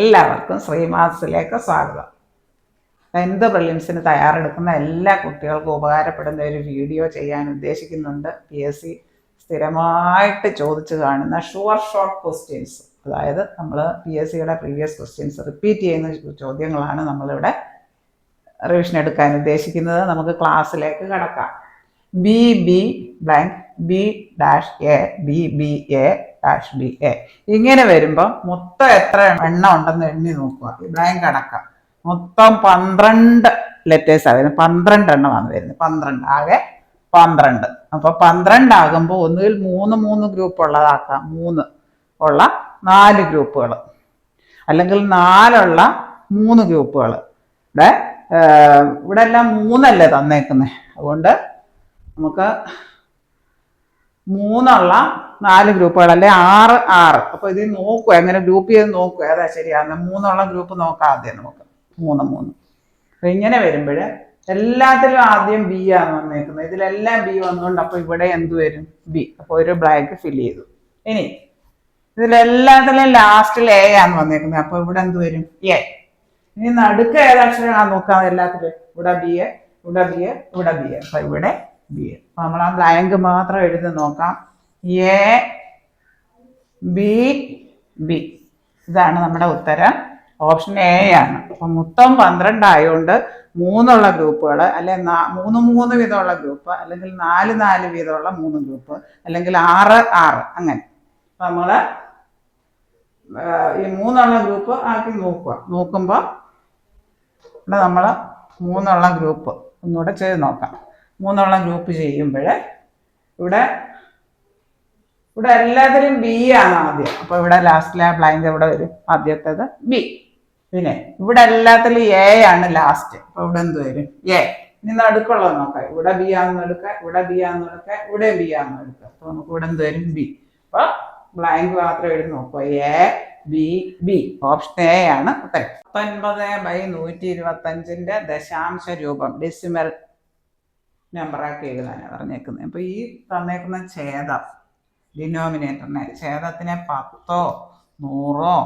എല്ലാവർക്കും ശ്രീമാസിലേക്ക് സ്വാഗതം. എന്ത് പ്രിലിംസിന് തയ്യാറെടുക്കുന്ന എല്ലാ കുട്ടികൾക്കും ഉപകാരപ്പെടുന്ന ഒരു വീഡിയോ ചെയ്യാൻ ഉദ്ദേശിക്കുന്നുണ്ട്. പി എസ് സി സ്ഥിരമായിട്ട് ചോദിച്ചു കാണുന്ന ഷുവർ ഷോർട്ട് ക്വസ്റ്റ്യൻസ് അതായത് നമ്മൾ പി എസ് സിയുടെ പ്രീവിയസ് ക്വസ്റ്റ്യൻസ് റിപ്പീറ്റ് ചെയ്യുന്ന ചോദ്യങ്ങളാണ് നമ്മളിവിടെ റിവിഷൻ എടുക്കാൻ ഉദ്ദേശിക്കുന്നത്. നമുക്ക് ക്ലാസ്സിലേക്ക് കടക്കാം. B B blank B dash A B B A dash B A ഇങ്ങനെ വരുമ്പോൾ മൊത്തം എത്ര എണ്ണ ഉണ്ടെന്ന് എണ്ണി നോക്കുക. ഇബ്രാഹിം കണക്ക മൊത്തം പന്ത്രണ്ട് ലെറ്റേഴ്സാണ് വരുന്നത്. പന്ത്രണ്ട് എണ്ണമാണ് വരുന്നത്. പന്ത്രണ്ട്. ആകെ പന്ത്രണ്ട്. അപ്പോൾ പന്ത്രണ്ട് ആകുമ്പോൾ ഒന്നുകിൽ മൂന്ന് മൂന്ന് ഗ്രൂപ്പ് ഉള്ളതാക്കാം. മൂന്ന് ഉള്ള നാല് ഗ്രൂപ്പുകൾ അല്ലെങ്കിൽ നാലുള്ള മൂന്ന് ഗ്രൂപ്പുകൾ ഇവിടെ ഇവിടെ എല്ലാം മൂന്നല്ലേ തന്നേക്കുന്നത് അതുകൊണ്ട് നമുക്ക് മൂന്നുള്ള നാല് ഗ്രൂപ്പുകൾ അല്ലെ? ആറ് ആറ്. അപ്പൊ ഇത് നോക്കുക എങ്ങനെ ഗ്രൂപ്പ് ചെയ്ത് നോക്കുക ഏതാ ശരിയാന്ന് മൂന്നുള്ള ഗ്രൂപ്പ് നോക്കാം ആദ്യം നമുക്ക്. മൂന്ന് മൂന്ന്. അപ്പൊ ഇങ്ങനെ വരുമ്പോൾ എല്ലാത്തിലും ആദ്യം ബി ആണ് വന്നേക്കുന്നത്. ഇതിലെല്ലാം ബി വന്നുകൊണ്ട് അപ്പൊ ഇവിടെ എന്ത് വരും? ബി അപ്പൊ ഒരു ബ്ലാക്ക് ഫില്ല് ചെയ്തു. ഇനി ഇതിലെല്ലാത്തിലും ലാസ്റ്റിൽ എ ആണ് വന്നേക്കുന്നത്. അപ്പൊ ഇവിടെ എന്ത് വരും? എ ഇനി നടുക്ക് ഏതാക്ഷരമാണ് നോക്കാം എല്ലാത്തിലും. ഇവിടെ ബി എ ഇവിടെ ബി എ ഇവിടെ ബി എ അപ്പൊ ഇവിടെ ബി എ നമ്മൾ ആ ബ്ലാങ്ക് മാത്രം എഴുതി നോക്കാം. എ ബി ബി ഇതാണ് നമ്മുടെ ഉത്തരം. ഓപ്ഷൻ എ ആണ്. അപ്പൊ മൊത്തം പന്ത്രണ്ട് ആയതുകൊണ്ട് മൂന്നുള്ള ഗ്രൂപ്പുകൾ അല്ലെ മൂന്ന് മൂന്ന് വീതമുള്ള ഗ്രൂപ്പ് അല്ലെങ്കിൽ നാല് നാല് വീതമുള്ള മൂന്ന് ഗ്രൂപ്പ് അല്ലെങ്കിൽ ആറ് ആറ് അങ്ങനെ. അപ്പൊ നമ്മൾ ഈ മൂന്നുള്ള ഗ്രൂപ്പ് ആക്കി നോക്കുക. നോക്കുമ്പോൾ ഇവിടെ നമ്മൾ മൂന്നുള്ള ഗ്രൂപ്പ് ഒന്നുകൂടെ ചെയ്ത് നോക്കാം. മൂന്നുള്ള ഗ്രൂപ്പ് ചെയ്യുമ്പോൾ ഇവിടെ ഇവിടെ എല്ലാത്തിലും ബി ആണ് ആദ്യം. അപ്പൊ ഇവിടെ ലാസ്റ്റിലെ ബ്ലൈൻഡ് ഇവിടെ വരും ആദ്യത്തേത് ബി പിന്നെ ഇവിടെ എല്ലാത്തിലും എ ആണ് ലാസ്റ്റ് അപ്പൊ ഇവിടെ എന്ത് വരും? എ ഇനി നടുക്കുള്ളത് നോക്കാം. ഇവിടെ ബി ആണെന്ന് എടുക്കുക ഇവിടെ ബി ആണെന്ന് എടുക്കുക ഇവിടെ ബി ആണെന്ന് എടുക്കുക അപ്പൊ നമുക്ക് ഇവിടെ എന്ത് വരും? ബി അപ്പൊ ബ്ലാങ്ക് മാത്രം എഴുതി നോക്കുക A B B option A ആണ്. ഉത്തരം പത്തൊൻപത് ബൈ നൂറ്റി ഇരുപത്തി അഞ്ചിന്റെ ദശാംശ രൂപം. ഡെസിമൽ നമ്പറാക്കി എഴുതാനാണ് പറഞ്ഞേക്കുന്നത് അപ്പോൾ ഈ തന്നേക്കുന്ന ഛേദം ഡിനോമിനേറ്ററിനെ ഛേദത്തിനെ പത്തോ നൂറോ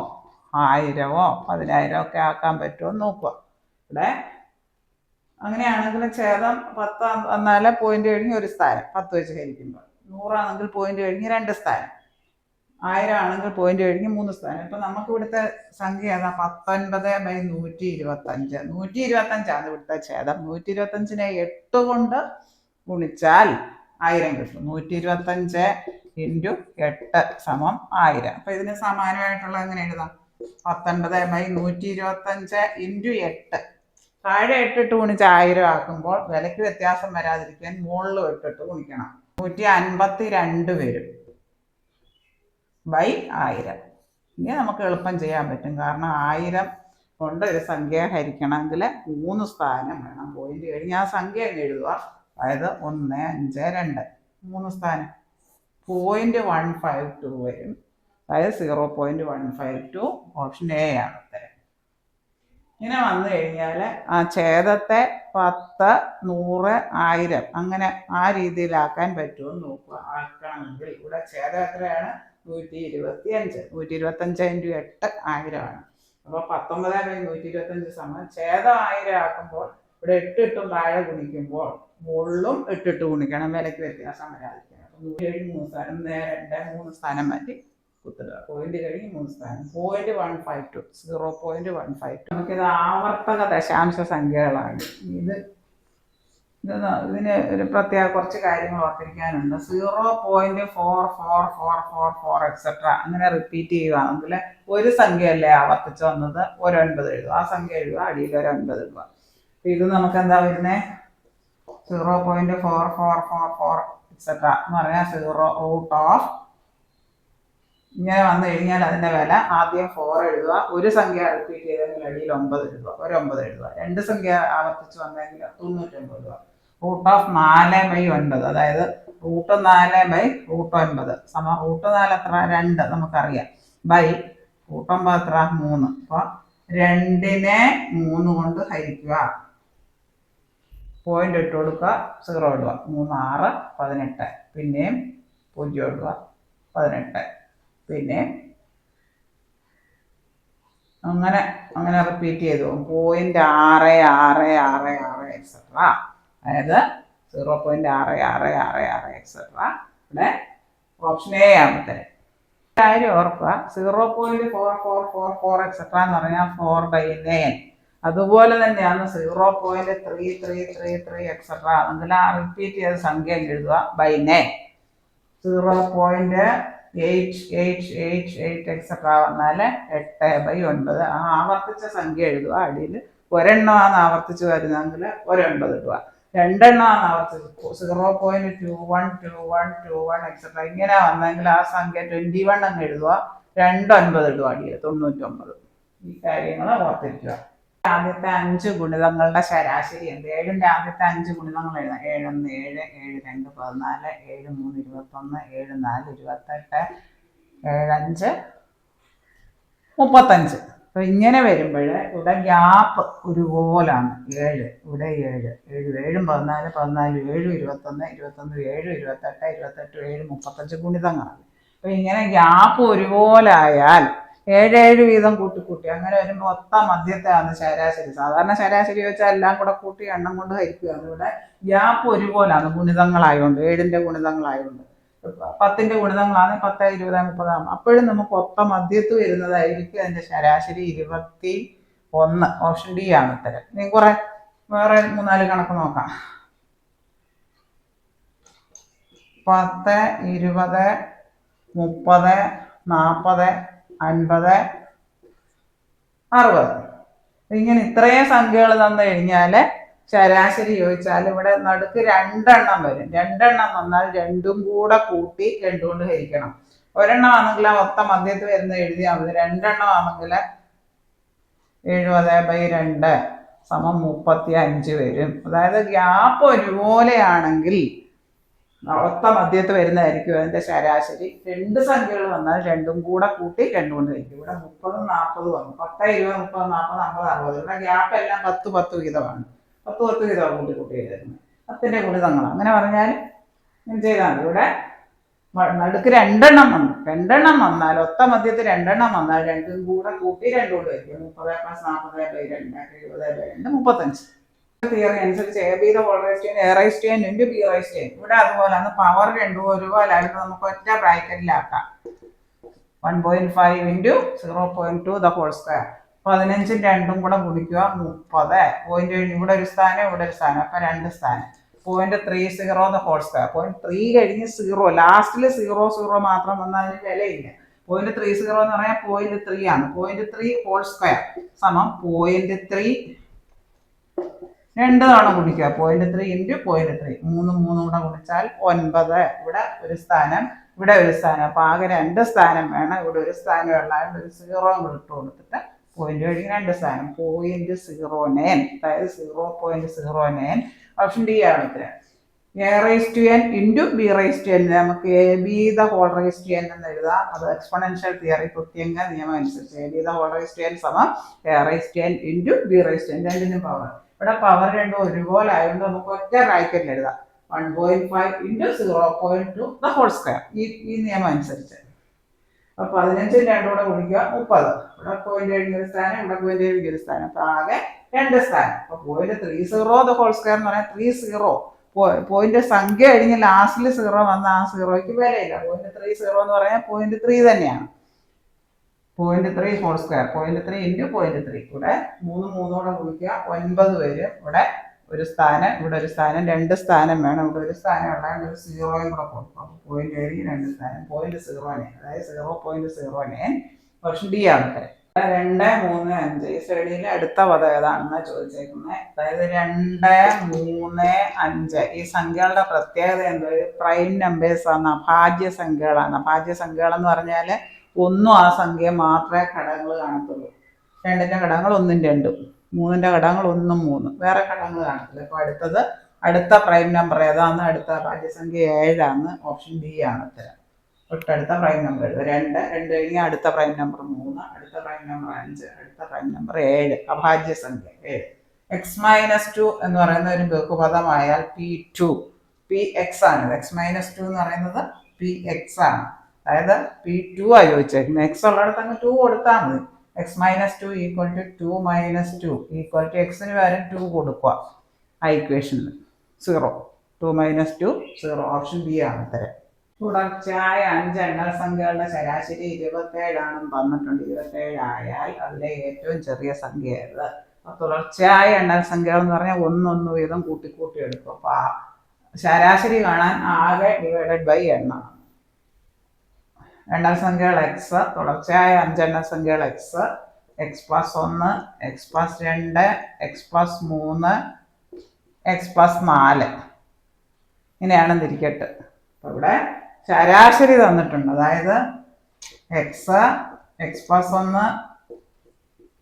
ആയിരമോ പതിനായിരമോ ഒക്കെ ആക്കാൻ പറ്റുമോ നോക്കുക. ഇവിടെ അങ്ങനെയാണെങ്കിൽ ഛേദം പത്ത് വന്നാൽ പോയിന്റ് കഴിഞ്ഞ് ഒരു സ്ഥാനം. പത്ത് വെച്ച് ഹരിക്കുമ്പോൾ. നൂറാണെങ്കിൽ പോയിന്റ് കഴിഞ്ഞ് രണ്ട് സ്ഥാനം. ആയിരം ആണെങ്കിൽ പോയിന്റ് കഴിഞ്ഞ് മൂന്ന് സ്ഥാനം. ഇപ്പൊ നമുക്ക് ഇവിടുത്തെ സംഖ്യ ഏതാ? പത്തൊൻപത് ബൈ നൂറ്റി ഇരുപത്തി അഞ്ച് നൂറ്റി ഇരുപത്തി അഞ്ചാണ് ഇവിടുത്തെ ഛേദം. നൂറ്റി ഇരുപത്തി അഞ്ചിനെ എട്ട് കൊണ്ട് ഗുണിച്ചാൽ ആയിരം കിട്ടും. നൂറ്റി ഇരുപത്തി അഞ്ച് ഇന്റു എട്ട് സമം ആയിരം. അപ്പൊ ഇതിന് സമാനമായിട്ടുള്ള എങ്ങനെ എഴുതാം? പത്തൊൻപത് ബൈ നൂറ്റി ഇരുപത്തി അഞ്ച് ഇന്റു എട്ട്. താഴെ എട്ടിട്ട് ഗുണിച്ച് ആയിരം ആക്കുമ്പോൾ വിലയ്ക്ക് വ്യത്യാസം വരാതിരിക്കാൻ മുകളിൽ എട്ടിട്ട് ഗുണിക്കണം. നൂറ്റി അൻപത്തി രണ്ട് വരും. ബൈ ആയിരം. ഇനി നമുക്ക് എളുപ്പം ചെയ്യാൻ പറ്റും. കാരണം ആയിരം കൊണ്ട് ഒരു സംഖ്യ ഹരിക്കണമെങ്കിൽ മൂന്ന് സ്ഥാനം വേണം. പോയിന്റ് കഴിഞ്ഞ് ആ സംഖ്യ എഴുതുക. അതായത് ഒന്ന് അഞ്ച് രണ്ട്. മൂന്ന് സ്ഥാനം. പോയിന്റ് വൺ ഫൈവ് ടു വരും. അതായത് zero point one five two option A ആണ് ഉത്തരം. ഇങ്ങനെ വന്നു കഴിഞ്ഞാൽ ആ ഛേദത്തെ പത്ത് നൂറ് ആയിരം അങ്ങനെ ആ രീതിയിലാക്കാൻ പറ്റുമെന്ന് നോക്കുക. ആക്കണമെങ്കിൽ ഇവിടെ ഛേദം എത്രയാണ്? നൂറ്റി ഇരുപത്തി അഞ്ച് നൂറ്റി ഇരുപത്തി അഞ്ച് ഇന്റു എട്ട് ആയിരമാണ്. അപ്പോൾ പത്തൊമ്പത് ബൈ നൂറ്റി ഇരുപത്തി അഞ്ച് സമയം ഛേദം ആയിരം ആക്കുമ്പോൾ ഇവിടെ എട്ട് ഇട്ടും താഴെ ഗുണിക്കുമ്പോൾ മുകളിലും എട്ടിട്ട് ഗുണിക്കണം. വിലയ്ക്ക് വ്യത്യാസം വരാതിരിക്കണം അപ്പം നൂറ്റി ഏഴ് മൂന്ന് സ്ഥാനം നേരെ മൂന്ന് സ്ഥാനം മാറ്റി കുത്തിടുക പോയിന്റ് കഴിഞ്ഞ് മൂന്ന് സ്ഥാനം. Point one five two zero point one five two നമുക്കിത് ആവർത്തക ദശാംശ സംഖ്യകളാണ്. ഇത് ഇതിന് ഒരു പ്രത്യേക കുറച്ച് കാര്യങ്ങൾ ഓർത്തിരിക്കാനുണ്ട്. Zero point four four four four four etcetera അങ്ങനെ റിപ്പീറ്റ് ചെയ്യുകയാണെങ്കിൽ ഒരു സംഖ്യയല്ലേ ആവർത്തിച്ച് വന്നത് ഒരു ഒൻപത് എഴുതുക. ആ സംഖ്യ എഴുതുക അടിയിൽ ഒരു ഒൻപത് അപ്പൊ ഇത് നമുക്ക് എന്താ വരുന്നത് zero point four four four four etcetera എന്ന് പറഞ്ഞാൽ സീറോ റൂട്ട് ഓഫ് ഇങ്ങനെ വന്നു കഴിഞ്ഞാൽ അതിന്റെ വില ആദ്യം ഫോർ എഴുതുക. ഒരു സംഖ്യ റിപ്പീറ്റ് ചെയ്തെങ്കിൽ അടിയിൽ ഒമ്പത് എഴുതുക ഒരു ഒമ്പത് എഴുതുക. രണ്ട് സംഖ്യ ആവർത്തിച്ച് വന്നെങ്കിൽ തൊണ്ണൂറ്റൊമ്പത് എഴുതുക റൂട്ട് ഓഫ് നാല് ബൈ ഒൻപത്. അതായത് റൂട്ട് നാല് ബൈ റൂട്ട് ഒൻപത്. സമ റൂട്ട് നാല് എത്ര? രണ്ട് നമുക്കറിയാം. ബൈ റൂട്ട് ഒമ്പത് എത്ര? മൂന്ന്. അപ്പൊ രണ്ടിനെ മൂന്ന് കൊണ്ട് ഹരിക്കുക. പോയിന്റ് ഇട്ട് കൊടുക്കുക സീറോ ഇടുക. മൂന്ന് ആറ് പതിനെട്ട്. പിന്നെയും പൂജ്യം ഇടുക പതിനെട്ട്. പിന്നെ അങ്ങനെ അങ്ങനെ റിപ്പീറ്റ് ചെയ്തു. പോയിന്റ് ആറ് ആറ് ആറ് ആറ് എക്സെട്ര അതായത് സീറോ പോയിന്റ് ആറ് ആറ് ആറ് ആറ് എക്സെട്ര ഇവിടെ ഓപ്ഷൻ എ ആണ് ഉത്തരം. കാര്യം ഓർക്കുക zero point four four four four etcetera എന്ന് പറഞ്ഞാൽ ഫോർ ബൈ നയൻ അതുപോലെ തന്നെയാണ് zero point three three three three etcetera എങ്കിൽ ആ റിപ്പീറ്റ് ചെയ്ത സംഖ്യ എഴുതുക by nine zero point eight eight eight eight etcetera വന്നാൽ എട്ട് ബൈ ഒൻപത്. ആ ആവർത്തിച്ച സംഖ്യ എഴുതുക. അടിയിൽ ഒരെണ്ണമാണ് ആവർത്തിച്ച് വരുന്നതെങ്കിൽ ഒരൊൻപത് ഇടുക. രണ്ടെണ്ണമാണ് അവർക്ക് zero point two one two one two one etcetera ഇങ്ങനെ വന്നെങ്കിൽ ആ സംഖ്യ ട്വന്റി വൺ അങ്ങ് എഴുതുക. രണ്ടൊൻപത് ഇടുക അടിയിൽ തൊണ്ണൂറ്റൊമ്പത്. ഈ കാര്യങ്ങൾ ഓർത്തിരിക്കുക. ആദ്യത്തെ അഞ്ച് ഗുണിതങ്ങളുടെ ശരാശരി എന്ത്? ഏഴിന്റെ ആദ്യത്തെ അഞ്ച് ഗുണിതങ്ങൾ എഴുതാം. ഏഴൊന്ന് ഏഴ് ഏഴ് രണ്ട് പതിനാല് ഏഴ് മൂന്ന് ഇരുപത്തൊന്ന് ഏഴ് നാല് ഇരുപത്തെട്ട് ഏഴഞ്ച് മുപ്പത്തഞ്ച്. അപ്പൊ ഇങ്ങനെ വരുമ്പോൾ ഇവിടെ ഗ്യാപ്പ് ഒരു ഒരുപോലാണ്. ഏഴ് ഇവിടെ ഏഴ് ഏഴ് ഏഴും പതിനാല് പതിനാല് ഏഴും ഇരുപത്തൊന്ന് ഇരുപത്തൊന്ന് ഏഴ് ഇരുപത്തെട്ട് ഇരുപത്തെട്ട് ഏഴ് മുപ്പത്തഞ്ച് ഗുണിതങ്ങളാണ് അപ്പൊ ഇങ്ങനെ ഗ്യാപ്പ് ഒരുപോലായാൽ ഏഴ് ഏഴ് വീതം കൂട്ടി കൂട്ടി അങ്ങനെ വരുമ്പോൾ ഒത്ത മധ്യത്തെയാണ് ശരാശരി. സാധാരണ ശരാശരി വെച്ചാൽ എല്ലാം കൂടെ കൂട്ടി എണ്ണം കൊണ്ട് ഹരിക്കുകയാണ് ഇവിടെ ഗ്യാപ്പ് ഒരുപോലാണ് ഗുണിതങ്ങളായതുകൊണ്ട് ഏഴിന്റെ ഗുണിതങ്ങളായതുകൊണ്ട് പത്തിന്റെ ഗുണിതങ്ങളാണ് പത്ത് ഇരുപത് മുപ്പതാണ് അപ്പോഴും നമുക്ക് ഒപ്പം മധ്യത്ത് വരുന്നതായിരിക്കും അതിന്റെ ശരാശരി ഇരുപത്തി ഒന്ന് ഓപ്ഷൻ ഡി ആണ് ഉത്തരം. ഇനി കുറെ വേറെ മൂന്നാൽ കണക്ക് നോക്കാം. പത്ത് ഇരുപത് മുപ്പത് നാൽപ്പത് അൻപത് അറുപത്. ഇങ്ങനെ ഇത്രയും സംഖ്യകൾ തന്നു കഴിഞ്ഞാൽ ശരാശരി ചോദിച്ചാൽ ഇവിടെ നടുക്ക് രണ്ടെണ്ണം വരും. രണ്ടെണ്ണം വന്നാൽ രണ്ടും കൂടെ കൂട്ടി രണ്ടും കൊണ്ട് ഹരിക്കണം. ഒരെണ്ണം ആണെങ്കിൽ മൊത്തം മദ്യത്തിൽ വരുന്ന എഴുതിയാൽ മതി. രണ്ടെണ്ണം ആണെങ്കിൽ എഴുപത് ബൈ രണ്ട് സമം മുപ്പത്തി അഞ്ച് വരും. അതായത് ഗ്യാപ്പ് ഒരുപോലെയാണെങ്കിൽ ഒത്ത മധ്യത്ത് വരുന്നതായിരിക്കും അതിന്റെ ശരാശരി. രണ്ട് സംഖ്യകൾ വന്നാൽ രണ്ടും കൂടെ കൂട്ടി രണ്ടും കൊണ്ട് കഴിക്കും ഇവിടെ മുപ്പതും നാൽപ്പതും വന്നു പത്ത് ഇരുപത് മുപ്പത് നാൽപ്പത് അമ്പത് അറുപത്. ഇവിടെ ഗ്യാപ്പ് എല്ലാം പത്ത് പത്ത് വീതമാണ്. പത്ത് പത്ത് കിലോ കൂട്ടി കൂട്ടി എഴുതുന്നത് കൂടി തങ്ങണം അങ്ങനെ പറഞ്ഞാൽ ഞാൻ ചെയ്താൽ മതി? ഇവിടെ നടുക്ക് രണ്ടെണ്ണം വന്നു. രണ്ടെണ്ണം വന്നാൽ ഒത്ത മധ്യത്തിൽ രണ്ടെണ്ണം വന്നാൽ രണ്ടും കൂടെ കൂട്ടി രണ്ടും കൂടെ വയ്ക്കും. മുപ്പത് പ്ലസ് നാൽപ്പത് ബൈ രണ്ട് എഴുപത് ബൈ രണ്ട് മുപ്പത്തഞ്ച്. തിയറി അനുസരിച്ച് എ ബി ചെയ്യാൻ A raise into B raise ചെയ്യാൻ ഇവിടെ അതുപോലെയാണ് പവർ രണ്ടും ഒരുപോലായിട്ട് നമുക്ക് ഒറ്റ ബ്രാക്കറ്റിലാക്കാം one point five into zero point two the whole square പതിനഞ്ചും രണ്ടും കൂടെ ഗുണിക്കുക മുപ്പത്. പോയിന്റ് ഇവിടെ ഒരു സ്ഥാനം ഇവിടെ ഒരു സ്ഥാനം. അപ്പൊ രണ്ട് സ്ഥാനം. Point three zero the whole square point three കഴിഞ്ഞ് സീറോ ലാസ്റ്റിൽ സീറോ സീറോ മാത്രം വന്നാൽ വിലയില്ല. പോയിന്റ് ത്രീ സീറോ എന്ന് പറഞ്ഞാൽ പോയിന്റ് ത്രീ ആണ്. പോയിന്റ് ത്രീ ഹോൾ സ്ക്വയർ സമം പോയിന്റ് ത്രീ രണ്ട് തവണ ഗുണിക്കുക. Point three into point three മൂന്ന് മൂന്ന് കൂടെ ഗുണിച്ചാൽ ഒൻപത്. ഇവിടെ ഒരു സ്ഥാനം ഇവിടെ ഒരു സ്ഥാനം. അപ്പൊ ആകെ രണ്ട് സ്ഥാനം വേണം. ഇവിടെ ഒരു സ്ഥാനം ഉള്ളതുകൊണ്ട് ഒരു സീറോ ഇട്ട് കൊടുത്തിട്ട് പോയിന്റ് വഴി രണ്ട് സ്ഥാനം പോയിന്റ് സീറോ നയൻ അതായത് zero point zero nine option D ആണ് ഉത്തരം. A raise to N into B raise to N നമുക്ക് A B the whole raise to N എന്ന് എഴുതാം. അത് എക്സ്പോണൻഷ്യൽ തിയറി കൃത്യങ്ങ നിയമം അനുസരിച്ച്. A B the whole raise to N സമം A raise to N into B raise to N രണ്ടിനും power ഇവിടെ പവർ രണ്ടും ഒരുപോലെ ആയതുകൊണ്ട് നമുക്ക് ഒറ്റ ബ്രാക്കറ്റിൽ എഴുതാം. One point five into zero point two the whole square ഈ ഈ നിയമം അനുസരിച്ച്. അപ്പൊ പതിനഞ്ചും രണ്ടും കൂടെ ഗുണിക്കുക മുപ്പത്. ഇവിടെ പോയിന്റ് കഴിഞ്ഞ ഒരു സ്ഥാനം ഇവിടെ പോയിന്റ് കഴിഞ്ഞ ഒരു സ്ഥാനം. അപ്പൊ ആകെ രണ്ട് സ്ഥാനം. അപ്പൊ point three zero the whole square എന്ന് പറഞ്ഞാൽ ത്രീ സീറോ പോയിന്റ് സംഖ്യ കഴിഞ്ഞ് ലാസ്റ്റിൽ സീറോ വന്ന ആ സീറോയ്ക്ക് വിലയില്ല. പോയിന്റ് ത്രീ സീറോ എന്ന് പറഞ്ഞാൽ പോയിന്റ് ത്രീ തന്നെയാണ്. Point three whole square point three into point three ഇവിടെ മൂന്ന് മൂന്നോടെ ഗുണിക്കുക ഒൻപത് വരും. ഇവിടെ ഒരു സ്ഥാനം ഇവിടെ ഒരു സ്ഥാനം രണ്ട് സ്ഥാനം വേണം. ഇവിടെ ഒരു സ്ഥാനം ഉള്ളതുകൊണ്ട് ഒരു സീറോയും കൂടെ കൊടുക്കും പോയിന്റ് ഏഴിൽ രണ്ട് സ്ഥാനം. പോയിന്റ് സീറോ നയൻ അതായത് zero point zero nine option D ആണ് ഉത്തരം. രണ്ട് മൂന്ന് അഞ്ച്. ഈ ശ്രേണിയിലെ അടുത്ത പദം ഏതാണെന്ന് ചോദിച്ചേക്കുന്നത് അതായത് രണ്ട് മൂന്ന് അഞ്ച്. ഈ സംഖ്യകളുടെ പ്രത്യേകത എന്താ? പ്രൈം നമ്പേഴ്സ് ആണ് അഭാജ്യ സംഖ്യകളാണ്. അഭാജ്യ സംഖ്യകൾ എന്ന് പറഞ്ഞാൽ ഒന്നും ആ സംഖ്യ മാത്രമേ ഘടകങ്ങൾ കാണത്തുള്ളൂ. രണ്ടിന്റെ ഘടകങ്ങൾ ഒന്നും രണ്ടും. മൂന്നിന്റെ ഘടകങ്ങൾ ഒന്നും മൂന്ന്. വേറെ ഘടകങ്ങൾ കാണത്തില്ല. അപ്പൊ അടുത്തത് അടുത്ത പ്രൈം നമ്പർ ഏതാന്ന് അടുത്ത രാജ്യസംഖ്യ ഏഴാന്ന് ഓപ്ഷൻ ബി ആണ് ഉത്തരം. തൊട്ടടുത്ത പ്രൈം നമ്പർ എഴുതുക രണ്ട് രണ്ട് കഴിഞ്ഞാൽ അടുത്ത പ്രൈം നമ്പർ മൂന്ന് അടുത്ത പ്രൈം നമ്പർ അഞ്ച് അടുത്ത പ്രൈം നമ്പർ ഏഴ്. അഭാജ്യസംഖ്യ ഏഴ്. എക്സ് മൈനസ് ടു എന്ന് പറയുന്ന ഒരു ബഹുപദമായാൽ പി ടു പി എക്സ് ആണ്. എക്സ് മൈനസ് ടു എന്ന് പറയുന്നത് പി എക്സ് ആണ്. അതായത് പി ടു ആ ചോദിച്ചേക്കുന്നത് എക്സ് ഉള്ളിടത്ത് അങ്ങ് ടു കൊടുത്താൽ മതി. X minus two equal to two minus two equal to എക്സിന് പകരം ടു കൊടുക്കുക. ആ ഇക്വേഷനിൽ zero two minus two zero option B ആണ് ഉത്തരം. തുടർച്ചയായ അഞ്ച് എണ്ണൽ സംഖ്യകളുടെ ശരാശരി ഇരുപത്തേഴാണെന്ന് തന്നിട്ടുണ്ട്. ഇരുപത്തേഴ് ആയാൽ അതിലെ ഏറ്റവും ചെറിയ സംഖ്യ ഏത് അപ്പൊ തുടർച്ചയായ എണ്ണൽ സംഖ്യകൾ എന്ന് പറഞ്ഞാൽ ഒന്നൊന്ന് വീതം കൂട്ടി കൂട്ടി എടുക്കും അപ്പോൾ ശരാശരി കാണാൻ ആകെ ഡിവൈഡഡ് ബൈ എണ്ണം എണ്ണൽ സംഖ്യകൾ എക്സ് തുടർച്ചയായ അഞ്ചെണ്ണ സംഖ്യകൾ എക്സ് എക്സ് പ്ലസ് ഒന്ന് എക്സ് പ്ലസ് രണ്ട് എക്സ് പ്ലസ് മൂന്ന് എക്സ് പ്ലസ് നാല്. ഇങ്ങനെയാണ് തിരിക്കട്ട് അപ്പോൾ ഇവിടെ ശരാശരി തന്നിട്ടുണ്ട്. അതായത് എക്സ് എക്സ് പ്ലസ് ഒന്ന്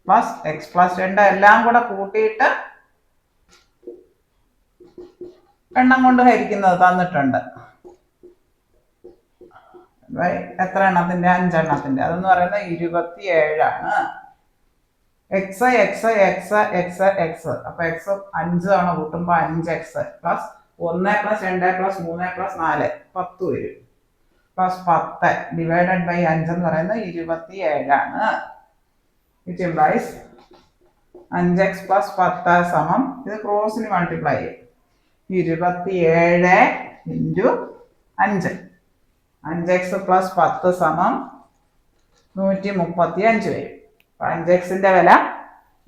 പ്ലസ് എക്സ് പ്ലസ് രണ്ട് എല്ലാം കൂടെ കൂട്ടിയിട്ട് എണ്ണം കൊണ്ട് ഹരിക്കുന്നത് തന്നിട്ടുണ്ട്? എത്ര എണ്ണത്തിന്റെ അഞ്ചെണ്ണത്തിന്റെ. അതെന്ന് പറയുന്നത് ഇരുപത്തി ഏഴാണ് x x x x x അപ്പൊ എക്സ് അഞ്ച് തവണ കൂട്ടുമ്പോ അഞ്ച് എക്സ് പ്ലസ് ഒന്ന് പ്ലസ് രണ്ട് പ്ലസ് മൂന്ന് പ്ലസ് നാല്. പത്ത് വരും. പ്ലസ് പത്ത് ഡിവൈഡഡ് ബൈ അഞ്ച് എന്ന് പറയുന്നത് ഇരുപത്തി ഏഴാണ് ഇറ്റ് ഇംപ്ലൈസ് അഞ്ച് എക്സ് പ്ലസ് പത്ത് സമം ഇത് ക്രോസിന് മൾട്ടിപ്ലൈ ചെയ്യും. ഇരുപത്തി ഏഴ് ഇന്റു അഞ്ച്. അഞ്ച് എക്സ് പ്ലസ് പത്ത് സമം നൂറ്റി മുപ്പത്തി അഞ്ച് വരും. അപ്പൊ അഞ്ച് എക്സിന്റെ വില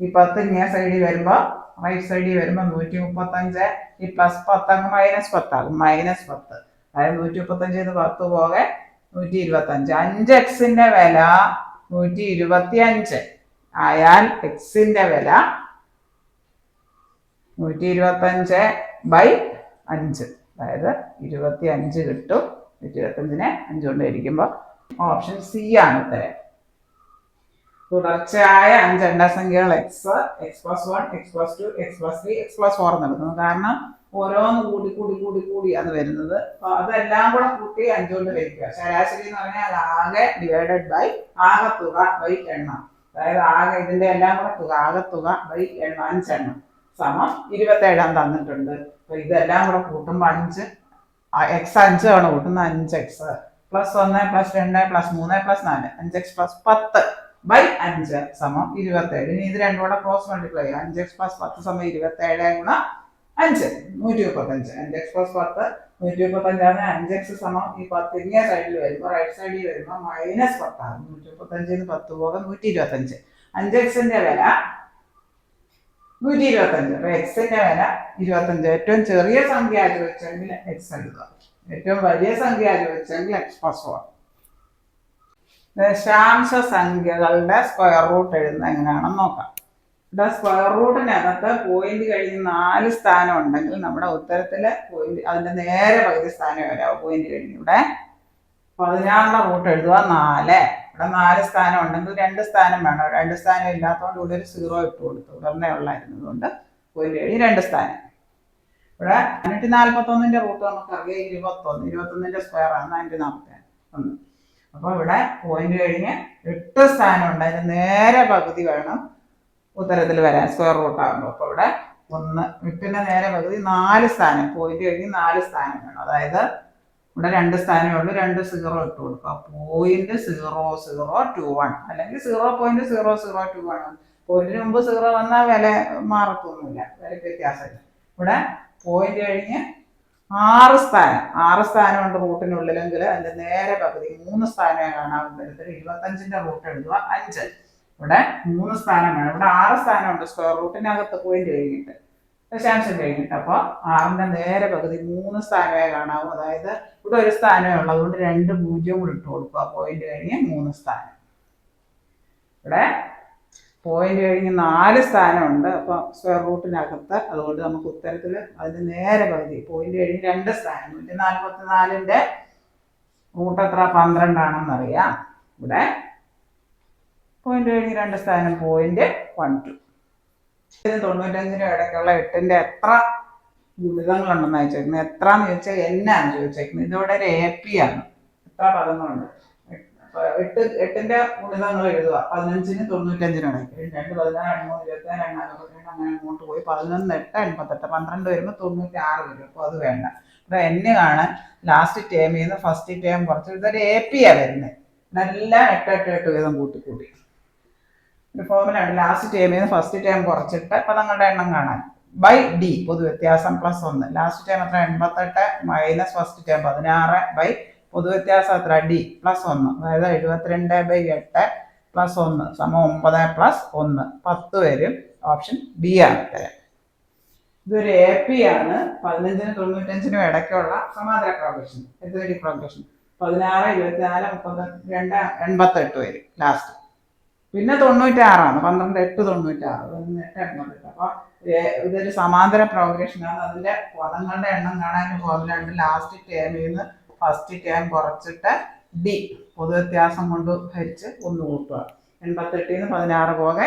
ഈ പത്ത് ഇങ്ങനെ സൈഡിൽ വരുമ്പോൾ റൈറ്റ് സൈഡിൽ വരുമ്പോൾ നൂറ്റി മുപ്പത്തഞ്ച് ഈ പ്ലസ് പത്ത് അങ്ങ് മൈനസ് പത്താകും മൈനസ് പത്ത്. അതായത് നൂറ്റി മുപ്പത്തഞ്ച് ഇത് പത്ത് പോകെ നൂറ്റി ഇരുപത്തഞ്ച് അഞ്ച് എക്സിന്റെ വില നൂറ്റി ഇരുപത്തി അഞ്ച് ആയാൽ എക്സിന്റെ വില നൂറ്റി ഇരുപത്തഞ്ച് ബൈ അഞ്ച്. അതായത് ഇരുപത്തി അഞ്ച് കിട്ടും. ഇരുപത്തഞ്ചിനെ അഞ്ചുകൊണ്ട് ഇരിക്കുമ്പോൾ ഓപ്ഷൻ സി ആണ് ഉത്തരം. തുടർച്ചയായ അഞ്ചെണ്ണ സംഖ്യകൾ x x plus one x plus two x plus three x plus four നടക്കുന്നു കാരണം ഓരോന്ന് കൂടി കൂടി കൂടി കൂടി അത് വരുന്നത്. അതെല്ലാം കൂടെ കൂട്ടി അഞ്ചുകൊണ്ട് വയ്ക്കുക ശരാശരി എന്ന് പറഞ്ഞാൽ അത് ആകെ ഡിവൈഡഡ് ബൈ ആകെ തുക ബൈ എണ്ണം. അതായത് ആകെ ഇതിന്റെ എല്ലാം കൂടെ തുക ആകെ തുക ബൈ എണ്ണം അഞ്ചെണ്ണം. സമം ഇരുപത്തേഴാം തന്നിട്ടുണ്ട്. അപ്പൊ ഇതെല്ലാം കൂടെ കൂട്ടുമ്പോൾ അഞ്ച് എക്സ് അഞ്ച് തവണ കൂട്ടുന്ന അഞ്ച് എക്സ് പ്ലസ് ഒന്ന് പ്ലസ് രണ്ട് പ്ലസ് മൂന്ന് പ്ലസ് നാല്. അഞ്ച് എക്സ് പ്ലസ് പത്ത് ബൈ അഞ്ച് സമം ഇരുപത്തേഴ്. ഇനി ഇത് രണ്ടും കൂടെ ക്രോസ് മൾട്ടിപ്ലൈ ചെയ്യാം അഞ്ച് എക്സ് പ്ലസ് പത്ത് സമയം ഇരുപത്തേഴ് ഗുണ അഞ്ച്. നൂറ്റി മുപ്പത്തഞ്ച് അഞ്ച് എക്സ് പ്ലസ് പത്ത് നൂറ്റി മുപ്പത്തഞ്ചാണ് അഞ്ച് എക്സ് സമം ഈ പത്ത് ഇങ്ങനെ സൈഡിൽ വരുമ്പോൾ റൈറ്റ് സൈഡിൽ വരുമ്പോൾ മൈനസ് പത്താണ് നൂറ്റി മുപ്പത്തഞ്ചിന് പത്ത് പോകാൻ നൂറ്റി ഇരുപത്തഞ്ച് അഞ്ച് എക്സിന്റെ വില നൂറ്റി ഇരുപത്തഞ്ച് അപ്പൊ എക്സിന്റെ വില ഇരുപത്തഞ്ച്. ഏറ്റവും ചെറിയ സംഖ്യ ചോദിച്ചെങ്കിൽ എക്സ് എഴുതുക ഏറ്റവും വലിയ സംഖ്യ ചോദിച്ചെങ്കിൽ എക്സ് പ്ലസ് വൺ ദശാംശ സംഖ്യകളുടെ സ്ക്വയർ റൂട്ട് എഴുതുന്നത് എങ്ങനെയാണെന്ന് നോക്കാം. ഇവിടെ സ്ക്വയർ റൂട്ടിനകത്ത് പോയിന്റ് കഴിഞ്ഞ് നാല് സ്ഥാനം ഉണ്ടെങ്കിൽ നമ്മുടെ ഉത്തരത്തിലെ പോയിന്റ് അതിന്റെ നേരെ പകുതി സ്ഥാനം വരാവും പോയിന്റ് കഴിഞ്ഞ് ഇവിടെ പതിനാറിന്റെ റൂട്ട് എഴുതുക നാല്. ഇവിടെ നാല് സ്ഥാനം ഉണ്ടെങ്കിൽ രണ്ട് സ്ഥാനം വേണം. രണ്ട് സ്ഥാനം ഇല്ലാത്തതുകൊണ്ട് ഇവിടെ ഒരു സീറോ ഇട്ട് കൊടുത്തു. ഉടനെ ഉള്ളായിരുന്നതുകൊണ്ട് പോയിന്റ് ഏഴ് രണ്ട് സ്ഥാനം. ഇവിടെ അഞ്ഞൂറ്റി നാൽപ്പത്തൊന്നിന്റെ റൂട്ട് നമുക്ക് നമുക്കറിയാം ഇരുപത്തൊന്ന് ഇരുപത്തൊന്നിന്റെ സ്ക്വയർ ആണ് അഞ്ഞൂറ്റി നാൽപ്പത്തി ഒന്ന് അപ്പോൾ ഇവിടെ പോയിന്റ് കഴിഞ്ഞ് എട്ട് സ്ഥാനം ഉണ്ട്. അതിന് നേരെ പകുതി വേണം ഉത്തരത്തിൽ വരാൻ. സ്ക്വയർ റൂട്ട് ആകുമ്പോൾ അപ്പോൾ ഇവിടെ ഒന്ന് എട്ടിന്റെ നേരെ പകുതി നാല് സ്ഥാനം. പോയിന്റ് കഴിഞ്ഞ് നാല് സ്ഥാനം വേണം. അതായത് ഇവിടെ രണ്ട് സ്ഥാനമേ ഉള്ളൂ. രണ്ട് സീറോ ഇട്ട് കൊടുക്കുക point zero zero two one അല്ലെങ്കിൽ zero point zero zero two one പോയിന്റിന് മുമ്പ് സീറോ വന്നാൽ വില മാറത്തൊന്നുമില്ല. വിലയ്ക്ക് വ്യത്യാസമില്ല. ഇവിടെ പോയിന്റ് കഴിഞ്ഞ് ആറ് സ്ഥാനം. ആറ് സ്ഥാനമുണ്ട് റൂട്ടിനുള്ളിലെങ്കിൽ അതിന്റെ നേരെ പകുതി മൂന്ന് സ്ഥാനമേ കാണാവുന്ന തരത്തിൽ ഇരുപത്തഞ്ചിന്റെ റൂട്ട് എഴുതുക അഞ്ച്. ഇവിടെ മൂന്ന് സ്ഥാനം വേണം ഇവിടെ ആറ് സ്ഥാനമുണ്ട്. സ്ക്വയർ റൂട്ടിനകത്ത് പോയിന്റ് കഴിഞ്ഞിട്ട്. ദശാംശം കഴിഞ്ഞിട്ട്. അപ്പോൾ ആറിന്റെ നേരെ പകുതി മൂന്ന് സ്ഥാനമേ കാണാവൂ. അതായത് ഇവിടെ ഒരു സ്ഥാനമേ ഉള്ളൂ. അതുകൊണ്ട് രണ്ട് പൂജ്യം കൂടി ഇട്ട് കൊടുക്കുക പോയിന്റ് കഴിഞ്ഞ് മൂന്ന് സ്ഥാനം. ഇവിടെ പോയിന്റ് കഴിഞ്ഞ് നാല് സ്ഥാനമുണ്ട്. അപ്പോൾ സ്ക്വയർ റൂട്ടിനകത്ത് അതുകൊണ്ട് നമുക്ക് ഉത്തരത്തിൽ അതിന്റെ നേരെ പകുതി. പോയിന്റ് കഴിഞ്ഞ് രണ്ട് സ്ഥാനം. നൂറ്റി നാൽപ്പത്തി നാലിന്റെ റൂട്ട് എത്ര? പന്ത്രണ്ടാണെന്നറിയാം. ഇവിടെ പോയിന്റ് കഴിഞ്ഞ് രണ്ട് സ്ഥാനം. പോയിന്റ് വൺ ടു തൊണ്ണൂറ്റഞ്ചിനും ഇടയ്ക്കുള്ള എട്ടിന്റെ എത്ര ഗുണിതങ്ങളുണ്ടെന്ന് ചോദിച്ചേക്കുന്നത് എത്രന്ന് ചോദിച്ചാൽ എന്നാണ് ചോദിച്ചേക്കുന്നത് ഇതോടെ ഒരു എ പി ആണ്. എത്ര പദങ്ങളുണ്ട്? എട്ട് എട്ടിന്റെ ഗുണിതങ്ങൾ എഴുതുക. പതിനഞ്ചിന് തൊണ്ണൂറ്റഞ്ചിനാണ്. രണ്ട് പതിനാറ് മൂന്ന് ഇരുപത്തിനാല് എണ്ണ അറുപത്തിരണ്ട് അങ്ങനെ അങ്ങോട്ട് പോയി. പതിനൊന്ന് എട്ട് എൺപത്തെട്ട് പന്ത്രണ്ട് വരുമ്പോൾ തൊണ്ണൂറ്റി ആറ് വരും. അപ്പോൾ അത് വേണ്ട. അപ്പൊ എന്നെ കാണാൻ ലാസ്റ്റ് ടേമിൽ നിന്ന് ഫസ്റ്റ് ടേം കുറച്ച്. ഇതൊരു എ പി ആണ് വരുന്നത് നല്ല എട്ട് എട്ട് എട്ട് വീതം കൂട്ടി കൂട്ടി ഒരു ഫോർമുല ലാസ്റ്റ് ടേമിൽ നിന്ന് ഫസ്റ്റ് ടേം കുറച്ചിട്ട് പദങ്ങളുടെ എണ്ണം കാണാൻ ബൈ ഡി പൊതുവ്യത്യാസം പ്ലസ് ഒന്ന്. ലാസ്റ്റ് ടേം എത്ര? എൺപത്തെട്ട് മൈനസ് ഫസ്റ്റ് ടേം പതിനാറ് ബൈ പൊതുവ്യത്യാസം എത്ര? ഡി പ്ലസ് ഒന്ന്. അതായത് എഴുപത്തിരണ്ട് ബൈ എട്ട് പ്ലസ് ഒന്ന്. സമം ഒമ്പത് പ്ലസ് ഒന്ന്. പത്ത് വരും. ഓപ്ഷൻ ബി ആണ് ഉത്തരം. ഇതൊരു എ പി ആണ്. പതിനഞ്ചിനും തൊണ്ണൂറ്റഞ്ചിനും ഇടയ്ക്കുള്ള സമാന്തര പ്രോഗ്രഷൻ എത്ര പ്രോഗ്രഷൻ പതിനാറ് ഇരുപത്തിനാല് മുപ്പത്തി രണ്ട് എൺപത്തെട്ട് വരും. ലാസ്റ്റ് പിന്നെ തൊണ്ണൂറ്റാറാണ് പന്ത്രണ്ട് എട്ട് തൊണ്ണൂറ്റാറ് എട്ട് എണ്ണൂറ്റി അപ്പൊ ഇതൊരു സമാന്തര പ്രോഗ്രഷനാണ് അതിന്റെ പദങ്ങളുടെ എണ്ണം കാണാൻ ഫോർമുല ഉണ്ട് ലാസ്റ്റ് ടേമിൽ നിന്ന് ഫസ്റ്റ് ടേം കുറച്ചിട്ട് ഡി പൊതുവ്യത്യാസം കൊണ്ട് ഹരിച്ച് ഒന്ന് കൂട്ടുക. എൺപത്തെട്ടിൽ നിന്ന് പതിനാറ് പോകെ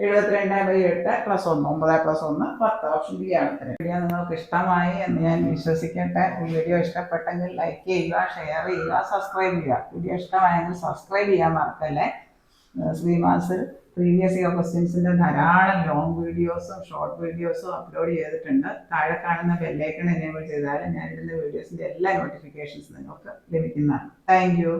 എഴുപത്തിരണ്ട് ബൈ എട്ട് പ്ലസ് ഒന്ന് ഒമ്പത് പ്ലസ് ഒന്ന് പത്ത്. ഓപ്ഷൻ ബി ആണ്. വീഡിയോ നിങ്ങൾക്ക് ഇഷ്ടമായി എന്ന് ഞാൻ വിശ്വസിക്കട്ടെ. ഈ വീഡിയോ ഇഷ്ടപ്പെട്ടെങ്കിൽ ലൈക്ക് ചെയ്യുക ഷെയർ ചെയ്യുക സബ്സ്ക്രൈബ് ചെയ്യുക. വീഡിയോ ഇഷ്ടമായെങ്കിൽ സബ്സ്ക്രൈബ് ചെയ്യാൻ മറക്കല്ലേ? ശ്രീമാസ് പ്രീവിയസ് ഇയർ ക്വസ്റ്റ്യൻസിന്റെ ധാരാളം ലോങ് വീഡിയോസും ഷോർട്ട് വീഡിയോസും അപ്ലോഡ് ചെയ്തിട്ടുണ്ട്. താഴെ കാണുന്ന ബെല്ലൈക്കൺ എനേബിൾ ചെയ്താൽ ഞാൻ ഇടുന്ന വീഡിയോസിന്റെ എല്ലാ നോട്ടിഫിക്കേഷൻസ് നിങ്ങൾക്ക് ലഭിക്കുന്നതാണ്. താങ്ക്